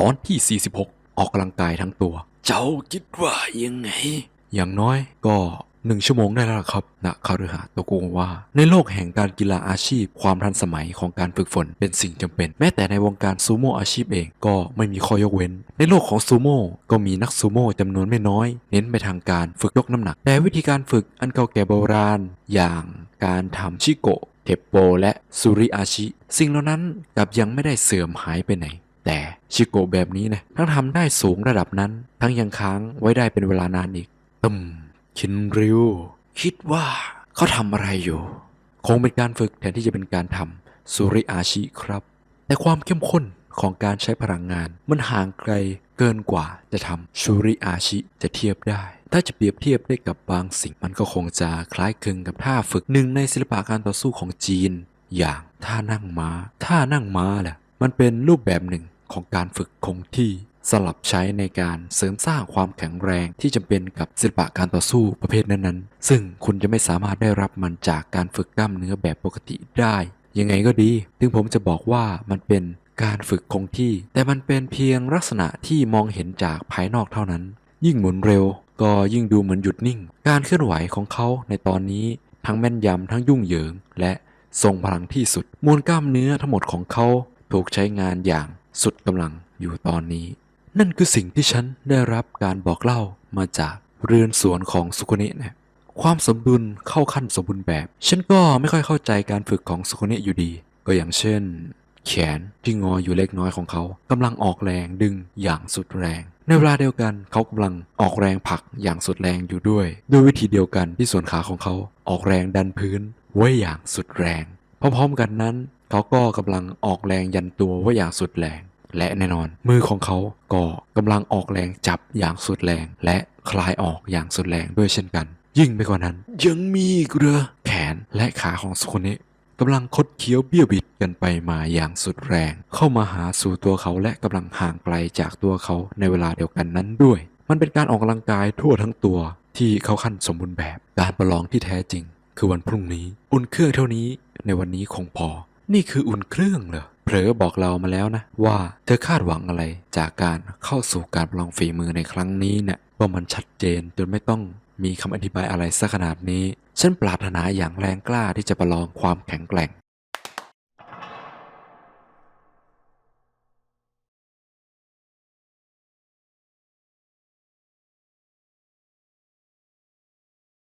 ตอนที่ 46 ออกกำลังกายทั้งตัว เจ้าคิดว่ายังไง อย่างน้อยก็หนึ่งชั่วโมงได้แล้วล่ะครับนะคารุหะโตโกงว่า ในโลกแห่งการกีฬาอาชีพ ความทันสมัยของการฝึกฝนเป็นสิ่งจำเป็น แม้แต่ในวงการซูโม่อาชีพเองก็ไม่มีข้อยกเว้น ในโลกของซูโม่ก็มีนักซูโม่จำนวนไม่น้อย เน้นไปทางการฝึกยกน้ำหนัก แต่วิธีการฝึกอันเก่าแก่โบราณ อย่างการทำชิโกะเทปโปและซูริอาชิ สิ่งเหล่านั้นกลับยังไม่ได้เสื่อมหายไปไหน แต่ชิโกะแบบนี้นะทั้งทำได้สูงระดับนั้น ทั้งยังค้างไว้ได้เป็นเวลานานอีกตึมคินริวคิดว่าเขาทำอะไรอยู่ คงเป็นการฝึกแทนที่จะเป็นการทำสุริอาชิครับ แต่ความเข้มข้นของการใช้พลังงาน มันห่างไกลเกินกว่าจะทำชูริอาชิจะเทียบได้ ถ้าจะเปรียบเทียบได้กับบางสิ่งมันก็คงจะคล้ายคลึงกับท่าฝึกหนึ่งในศิลปะการต่อสู้ของจีน อย่างท่านั่งม้า ท่านั่งม้าแหละมันเป็นรูปแบบหนึ่ง ของการฝึกคงที่สลับใช้ในการเสริมสร้างความแข็งแรงที่จำเป็นกับศิลปะการต่อสู้ประเภทนั้นๆ ซึ่งคุณจะไม่สามารถได้รับมันจากการฝึกกล้ามเนื้อแบบปกติได้ ยังไงก็ดี ถึงผมจะบอกว่ามันเป็นการฝึกคงที่ แต่มันเป็นเพียงลักษณะที่มองเห็นจากภายนอกเท่านั้น ยิ่งหมุนเร็ว ก็ยิ่งดูเหมือนหยุดนิ่ง การเคลื่อนไหวของเขาในตอนนี้ ทั้งแม่นยำทั้งยุ่งเหยิง และทรงพลังที่สุด มวลกล้ามเนื้อทั้งหมดของเขาถูกใช้งานอย่าง สุดกำลังอยู่ตอนนี้ นั่นคือสิ่งที่ฉันได้รับการบอกเล่ามาจากเรือนสวนของสุโกเนะนะความสมดุลเข้าขั้นสมบูรณ์แบบ ฉันก็ไม่ค่อยเข้าใจการฝึกของสุโกเนะอยู่ดี ก็อย่างเช่น แขนที่งออยู่เล็กน้อยของเขากำลังออกแรงดึงอย่างสุดแรง ในเวลาเดียวกันเขากำลังออกแรงผลักอย่างสุดแรงอยู่ด้วย ด้วยวิธีเดียวกันที่ส่วนขาของเขาออกแรงดันพื้นไว้อย่างสุดแรง พร้อมๆกันนั้น เขาก็กำลังออกแรงยันตัวไว้อย่างสุดแรง และแน่นอน มือของเขาก็กำลังออกแรงจับอย่างสุดแรง และคลายออกอย่างสุดแรงด้วยเช่นกัน ยิ่งไปกว่านั้น ยังมีอีกเหรอแขนและขาของสุโคเนะกำลังคดเคี้ยวเบี้ยวบิดกันไปมาอย่างสุดแรง เข้ามาหาสู่ตัวเขาและกำลังห่างไกลจากตัวเขาในเวลาเดียวกันนั้นด้วย มันเป็นการออกกำลังกายทั่วทั้งตัวที่เขาขั้นสมบูรณ์แบบ การประลองที่แท้จริง คือวันพรุ่งนี้ อุ่นเครื่องเท่านี้ในวันนี้คงพอ นี่คืออุ่นเครื่องเหรอ เผลอบอกเรามาแล้วนะ ว่าเธอคาดหวังอะไรจากการเข้าสู่การประลองฝีมือในครั้งนี้เนี่ยว่ามันชัดเจนจนไม่ต้องมีคำอธิบายอะไรสักขนาดนี้ ฉันปรารถนาอย่างแรงกล้าที่จะประลองความแข็งแกร่ง